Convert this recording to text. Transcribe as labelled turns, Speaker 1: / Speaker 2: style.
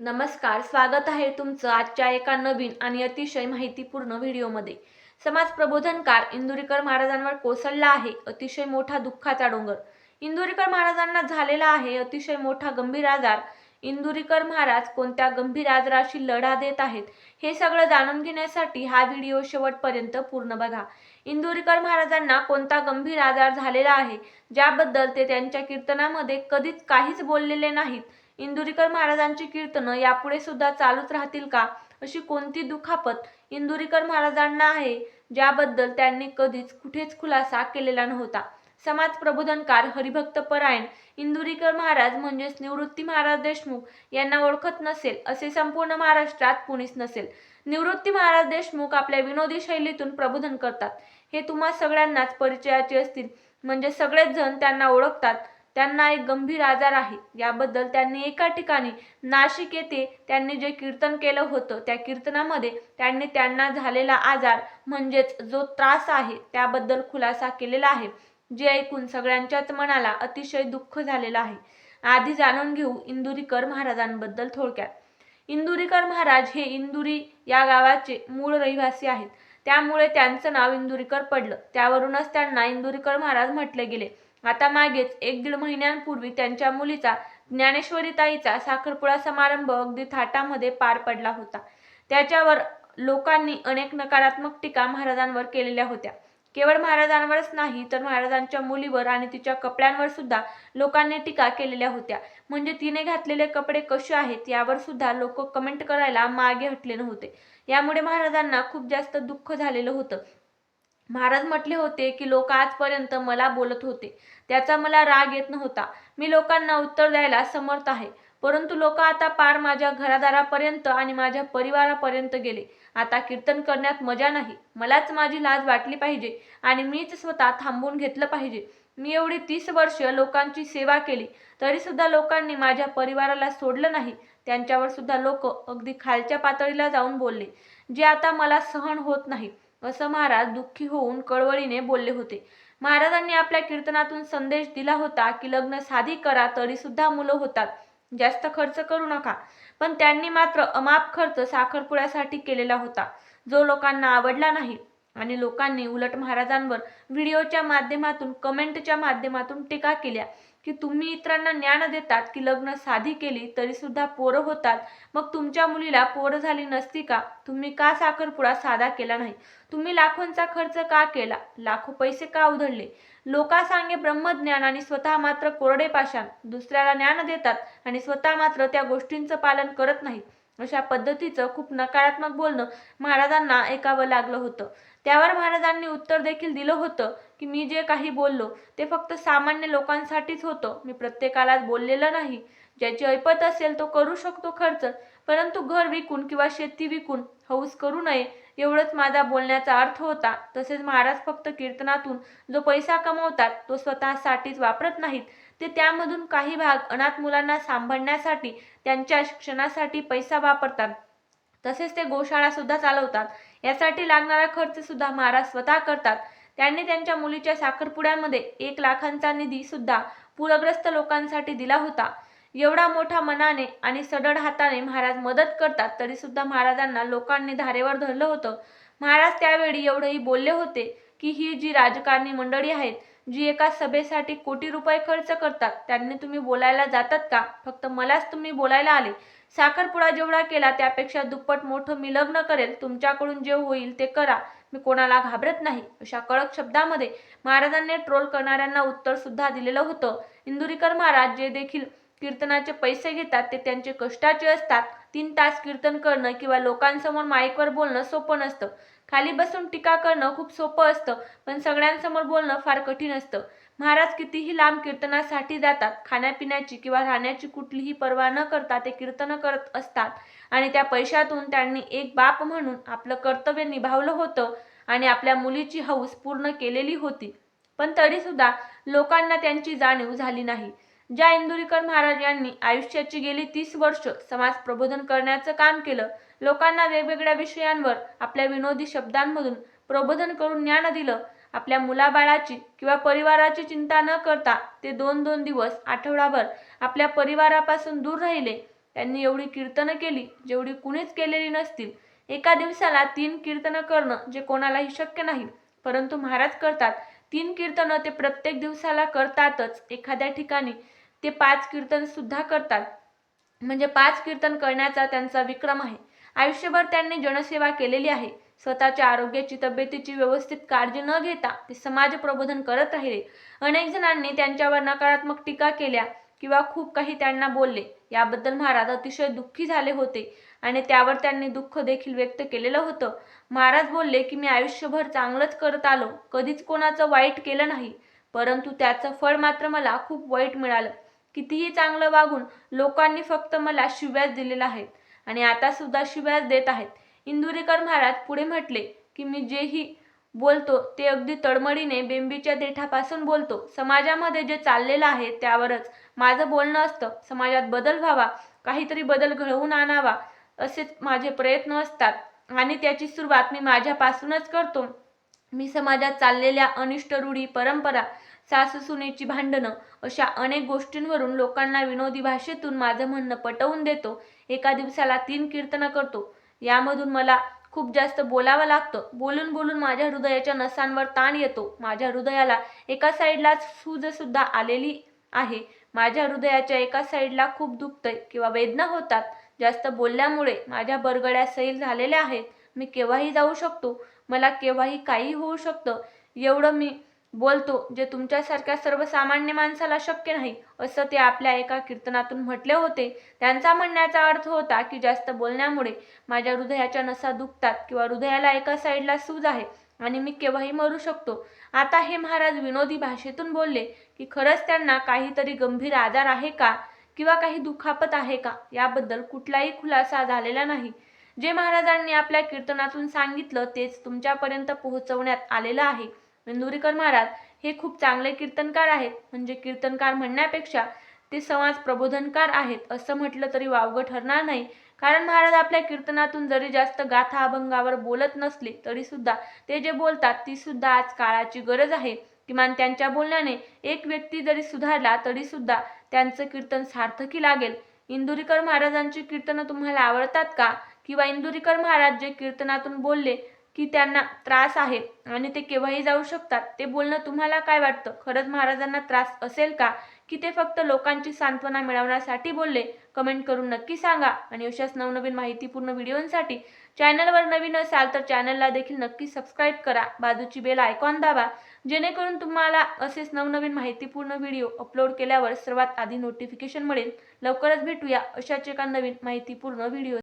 Speaker 1: नमस्कार स्वागत आहे तुमचं आजच्या एका नवीन आणि अतिशय माहितीपूर्ण व्हिडिओमध्ये. समाज प्रबोधनकार इंदुरीकर महाराजांवर कोसळला आहे अतिशय मोठा दुःखाचा डोंगर. इंदुरीकर महाराजांना झालेला आहे अतिशय मोठा गंभीर आजार. इंदुरीकर महाराज कोणत्या गंभीर आजाराशी लढा देत आहेत हे सगळं जाणून घेण्यासाठी हा व्हिडिओ शेवटपर्यंत पूर्ण बघा. इंदुरीकर महाराजांना कोणता गंभीर आजार झालेला आहे ज्याबद्दल ते त्यांच्या कीर्तनामध्ये कधीच काहीच बोललेले नाहीत. इंदुरीकर महाराजांची कीर्तनं यापुढे सुद्धा चालूच राहतील का? अशी कोणती दुखापत इंदुरीकर महाराजांना आहे ज्याबद्दल त्यांनी कधीच कुठेच खुलासा केलेला नव्हता. समाज प्रबोधनकार हरिभक्त परायण इंदुरीकर महाराज म्हणजेच निवृत्ती महाराज देशमुख यांना ओळखत नसेल असे संपूर्ण महाराष्ट्रात कुणीच नसेल. निवृत्ती महाराज देशमुख आपल्या विनोदी शैलीतून प्रबोधन करतात. हे तुम्हा सगळ्यांनाच परिचयाचे असतील. म्हणजे सगळेच जण त्यांना ओळखतात. त्यांना एक गंभीर आजार आहे. याबद्दल त्यांनी एका ठिकाणी नाशिक येथे त्यांनी जे कीर्तन केलं होतं त्या कीर्तनामध्ये त्यांनी त्यांना झालेला आजार म्हणजेच जो त्रास आहे त्याबद्दल खुलासा केलेला आहे जे ऐकून सगळ्यांच्याच मनाला अतिशय दुःख झालेलं आहे. आधी जाणून घेऊ इंदुरीकर महाराजांबद्दल थोडक्यात. इंदुरीकर महाराज हे इंदुरी या गावाचे मूळ रहिवासी आहेत. त्यामुळे त्यांचं नाव इंदुरीकर पडलं. त्यावरूनच त्यांना इंदुरीकर महाराज म्हटले गेले. आता मागेच एक दीड महिन्यांपूर्वी त्यांच्या मुलीचा ज्ञानेश्वरीताईचा साखरपुडा समारंभ अगदी थाटामध्ये पार पडला होता. त्याच्यावर लोकांनी अनेक नकारात्मक टीका महाराजांवर केलेल्या होत्या. केवळ महाराजांवरच नाही तर महाराजांच्या मुलीवर आणि तिच्या कपड्यांवर सुद्धा लोकांनी टीका केलेल्या होत्या. म्हणजे तिने घातलेले कपडे कसे आहेत यावर सुद्धा लोक कमेंट करायला मागे हटले नव्हते. यामुळे महाराजांना खूप जास्त दुःख झालेलं होतं. महाराज म्हटले होते की लोक आजपर्यंत मला बोलत होते. त्याचा मला राग येत नव्हता. मी लोकांना उत्तर द्यायला समर्थ आहे. परंतु लोक आता पार माझ्या घरादारापर्यंत आणि माझ्या परिवारापर्यंत गेले. आता कीर्तन करण्यात मजा नाही. मलाच माझी लाज वाटली पाहिजे आणि मीच स्वतः थांबवून घेतलं पाहिजे. मी एवढी तीस वर्ष लोकांची सेवा केली तरी सुद्धा लोकांनी माझ्या परिवाराला सोडलं नाही. त्यांच्यावर सुद्धा लोक अगदी खालच्या पातळीला जाऊन बोलले जे आता मला सहन होत नाही. असं महाराज दुःखी होऊन कळवळीने बोलले होते. महाराजांनी आपल्या कीर्तनातून संदेश दिला होता की लग्न साधी करा तरी सुद्धा मुलं होतात. जास्त खर्च करू नका. पण त्यांनी मात्र अमाप खर्च साखरपुड्यासाठी केलेला होता. जो लोकांना आवडला नाही आणि लोकांनी उलट महाराजांवर व्हिडिओच्या माध्यमातून कमेंटच्या माध्यमातून टीका केल्या. की तुम्ही इतरांना ज्ञान देतात की लग्न साधी केली तरी सुद्धा पोरं होतात. मग तुमच्या मुलीला पोरं झाली नसती का? तुम्ही का साखरपुडा साधा केला नाही? तुम्ही लाखोंचा खर्च का केला? लाखो पैसे का उधळले? लोका सांगे ब्रह्मज्ञान आणि स्वतः मात्र कोरडे पाषाण. दुसऱ्याला ज्ञान देतात आणि स्वतः मात्र त्या गोष्टींचं पालन करत नाही अशा पद्धतीचं खूप नकारात्मक बोलणं महाराजांना ऐकावं लागलं होतं. त्यावर महाराजांनी उत्तर देखील दिलं होतं. की मी जे काही बोललो ते फक्त सामान्य लोकांसाठीच होतं. मी प्रत्येकालाच बोललेलं नाही. ज्याची ऐपत असेल तो करू शकतो खर्च. परंतु घर विकून किंवा शेती विकून हौस करू नये एवढंच माझा बोलण्याचा अर्थ होता. तसेच महाराज फक्त कीर्तनातून जो पैसा कमवतात तो स्वतःसाठीच वापरत नाहीत. ते त्यामधून काही भाग अनाथ मुलांना सांभाळण्यासाठी त्यांच्या शिक्षणासाठी पैसा वापरतात. तसेच ते गोशाळा सुद्धा चालवतात. यासाठी लागणारा खर्च सुद्धा महाराज स्वतः करतात. त्यांनी त्यांच्या मुलीच्या साखरपुड्यामध्ये एक लाखांचा निधी सुद्धा पूरग्रस्त लोकांसाठी दिला होता. एवढा मोठा मनाने आणि सडळ हाताने महाराज मदत करतात तरी सुद्धा महाराजांना लोकांनी धारेवर धरलं होतं. महाराज त्यावेळी एवढंही बोलले होते की ही जी राजकारणी मंडळी आहेत जी एका सभेसाठी कोटी रुपये खर्च करतात त्यांनी तुम्ही बोलायला जातात का? फक्त मलाच तुम्ही बोलायला आले. साखरपुडा जेवढा केला त्यापेक्षा दुप्पट मोठं मी लग्न करेल तुमच्याकडून जे होईल ते करा. मी कोणाला घाबरत नाही. अशा कडक शब्दामध्ये महाराजांनी ट्रोल करणाऱ्यांना उत्तर सुद्धा दिलेलं होतं. इंदुरीकर महाराज जे देखील कीर्तनाचे पैसे घेतात ते त्यांचे कष्टाचे असतात. तीन तास कीर्तन करणं किंवा लोकांसमोर माईकवर बोलणं सोपं नसतं. खाली बसून टीका करणं खूप सोपं असतं पण सगळ्यांसमोर बोलणं फार कठीण असतं. महाराज कितीही लांब कीर्तनासाठी जातात खाण्यापिण्याची किंवा राहण्याची कुठलीही पर्वा न करता ते कीर्तन करत असतात. आणि त्या पैशातून त्यांनी एक बाप म्हणून आपलं कर्तव्य निभावलं होतं आणि आपल्या मुलीची हौस पूर्ण केलेली होती. पण तरीसुद्धा लोकांना त्यांची जाणीव झाली नाही. ज्या इंदुरीकर महाराज यांनी आयुष्याची गेली तीस वर्ष समाज प्रबोधन करण्याचं काम केलं लोकांना वेगवेगळ्या विषयांवर आपल्या विनोदी शब्दांमधून प्रबोधन करून ज्ञान दिलं आपल्या मुलाबाळाची किंवा परिवाराची चिंता न करता ते दोन दोन दिवस आठवडाभर आपल्या परिवारापासून दूर राहिले. त्यांनी एवढी कीर्तनं केली जेवढी कुणीच केलेली नसतील. एका दिवसाला तीन कीर्तनं करणं जे कोणालाही शक्य नाही परंतु महाराज करतात. तीन कीर्तनं ते प्रत्येक दिवसाला करतातच. एखाद्या ठिकाणी ते पाच कीर्तन सुद्धा करतात. म्हणजे पाच कीर्तन करण्याचा त्यांचा विक्रम आहे. आयुष्यभर त्यांनी जनसेवा केलेली आहे. स्वतःच्या आरोग्याची तब्येतीची व्यवस्थित काळजी न घेता ते समाज प्रबोधन करत राहिले. अनेक जणांनी त्यांच्यावर नकारात्मक टीका केल्या किंवा खूप काही त्यांना बोलले. याबद्दल महाराज अतिशय दुःखी झाले होते आणि त्यावर त्यांनी दुःख देखील व्यक्त केलेलं होतं. महाराज बोलले की मी आयुष्यभर चांगलंच करत आलो. कधीच कोणाचं वाईट केलं नाही. परंतु त्याचं फळ मात्र मला खूप वाईट मिळालं. कितीही चांगलं वागून लोकांनी फक्त मला शिव्याच दिलेल्या आहेत आणि आता सुद्धा शिव्याच देत आहेत. इंदुरीकर महाराज पुढे म्हटले की मी जेही बोलतो ते अगदी तडमडीने बेंबीच्या देठापासून बोलतो. समाजामध्ये जे चाललेलं आहे त्यावरच माझं बोलणं असतं. समाजात बदल व्हावा काहीतरी बदल घडवून आणावा असेच माझे प्रयत्न असतात. आणि त्याची सुरुवात मी माझ्यापासूनच करतो. मी समाजात चाललेल्या अनिष्ट रूढी परंपरा सासूसुनेची भांडणं अशा अनेक गोष्टींवरून लोकांना विनोदी भाषेतून माझं म्हणणं पटवून देतो. एका दिवसाला तीन कीर्तनं करतो. यामधून मला खूप जास्त बोलावं लागतं. बोलून बोलून माझ्या हृदयाच्या नसांवर ताण येतो. माझ्या हृदयाला एका साईडलाच सूजसुद्धा आलेली आहे. माझ्या हृदयाच्या एका साईडला खूप दुखतंय किंवा वेदना होतात. जास्त बोलल्यामुळे माझ्या बरगड्या सैल झालेल्या आहेत. मी केव्हाही जाऊ शकतो. मला केव्हाही काही होऊ शकतं. एवढं मी बोलतो जे तुमच्यासारख्या सर्वसामान्य माणसाला शक्य नाही असं ते आपल्या एका कीर्तनातून म्हटले होते. त्यांचा म्हणण्याचा अर्थ होता की जास्त बोलण्यामुळे माझ्या हृदयाच्या नसा दुखतात किंवा हृदयाला एका साईडला सूज आहे आणि मी केव्हाही मरू शकतो. आता हे महाराज विनोदी भाषेतून बोलले की खरंच त्यांना काहीतरी गंभीर आजार आहे का किंवा काही दुखापत आहे का? याबद्दल कुठलाही खुलासा झालेला नाही. जे महाराजांनी आपल्या कीर्तनातून सांगितलं तेच तुमच्यापर्यंत पोहोचवण्यात आलेलं आहे. इंदुरीकर महाराज हे खूप चांगले कीर्तनकार आहेत. म्हणजे कीर्तनकार म्हणण्यापेक्षा ते समाज प्रबोधनकार आहेत असं म्हटलं तरी वावगं ठरणार नाही. कारण महाराज आपल्या कीर्तनातून जरी जास्त गाथा अभंगावर बोलत नसले तरी सुद्धा ते जे बोलतात ती सुद्धा आज काळाची गरज आहे. किमान त्यांच्या बोलण्याने एक व्यक्ती जरी सुधारला तरी सुद्धा त्यांचं कीर्तन सार्थकी लागेल. इंदुरीकर महाराजांची कीर्तनं तुम्हाला आवडतात का? किंवा इंदुरीकर महाराज जे कीर्तनातून बोलले की त्यांना त्रास आहे आणि ते केव्हाही जाऊ शकतात. ते बोलणं तुम्हाला काय वाटतं? खरंच महाराजांना त्रास असेल का? की ते फक्त लोकांची सांत्वना मिळवण्यासाठी बोलले? कमेंट करून नक्की सांगा. आणि अशाच नवनवीन माहितीपूर्ण व्हिडिओंसाठी चॅनलवर नवीन असाल तर चॅनलला देखील नक्की सबस्क्राईब करा. बाजूची बेल आयकॉन दाबा. जेणेकरून तुम्हाला असेच नवनवीन माहितीपूर्ण व्हिडिओ अपलोड केल्यावर सर्वात आधी नोटिफिकेशन मिळेल. लवकरच भेटूया अशाच एका नवीन माहितीपूर्ण व्हिडिओ